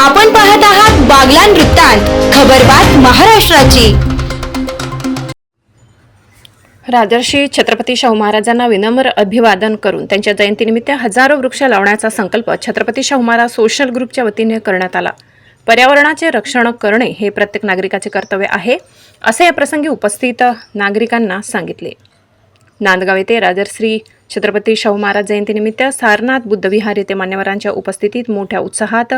आपण पाहत आहात बागलान वृत्तांत खबरबात महाराष्ट्राची. राजर्षी छत्रपती शाहू महाराजांना विनम्र अभिवादन करून त्यांच्या जयंतीनिमित्त हजारो वृक्ष लावण्याचा संकल्प छत्रपती शाहू महाराज सोशल ग्रुपच्या वतीने करण्यात आला. पर्यावरणाचे रक्षण करणे हे प्रत्येक नागरिकाचे कर्तव्य आहे असे या प्रसंगी उपस्थित नागरिकांना सांगितले. नांदगाव येथे राजर्श्री छत्रपती शाहू महाराज जयंतीनिमित्त सारनाथ बुद्धविहार येथे मान्यवरांच्या उपस्थितीत मोठ्या उत्साहात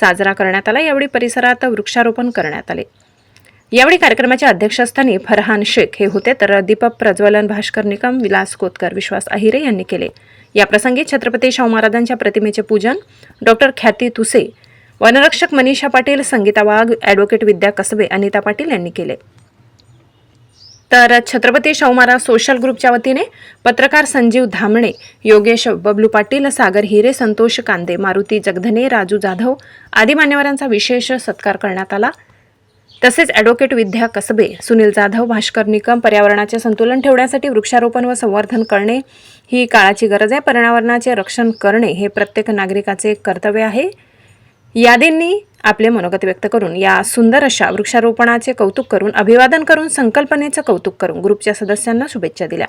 साजरा करण्यात आला. यावेळी परिसरात वृक्षारोपण करण्यात आले. यावेळी कार्यक्रमाच्या अध्यक्षस्थानी फरहान शेख हे होते. तर दीपक प्रज्वलन भास्कर निकम विलास कोतकर विश्वास अहिरे यांनी केले. याप्रसंगी छत्रपती शाहू महाराजांच्या प्रतिमेचे पूजन डॉक्टर ख्याती तुसे वनरक्षक मनीषा पाटील संगीता वाघ ॲडव्होकेट विद्या कसबे अनिता पाटील यांनी केले. तर छत्रपती शाहू महाराज सोशल ग्रुपच्या वतीने पत्रकार संजीव धामणे योगेश बबलू पाटील सागर हिरे संतोष कांदे मारुती जगधने राजू जाधव आदी मान्यवरांचा विशेष सत्कार करण्यात आला. तसेच ॲडव्होकेट विद्या कसबे सुनील जाधव भास्कर निकम पर्यावरणाचे संतुलन ठेवण्यासाठी वृक्षारोपण व संवर्धन करणे ही काळाची गरज आहे. पर्यावरणाचे रक्षण करणे हे प्रत्येक नागरिकाचे कर्तव्य आहे. यादींनी आपले मनोगत व्यक्त करून या सुंदर अशा वृक्षारोपणाचे कौतुक करून अभिवादन करून संकल्पनेचं कौतुक करून ग्रुपच्या सदस्यांना शुभेच्छा दिल्या.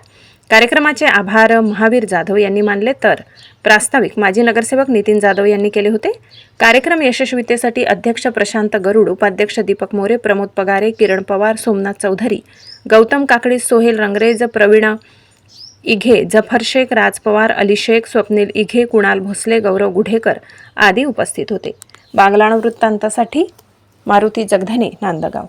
कार्यक्रमाचे आभार महावीर जाधव यांनी मानले तर प्रास्ताविक माजी नगरसेवक नितीन जाधव यांनी केले होते. कार्यक्रम यशस्वीतेसाठी अध्यक्ष प्रशांत गरुड उपाध्यक्ष दीपक मोरे प्रमोद पगारे किरण पवार सोमनाथ चौधरी गौतम काकडी सोहेल रंगरेज प्रवीण इघे जफर शेख राज पवार अली शेख स्वप्नील इघे कुणाल भोसले गौरव गुढेकर आदी उपस्थित होते. बागलाण वृत्तांतासाठी मारुती जगधने नांदगाव.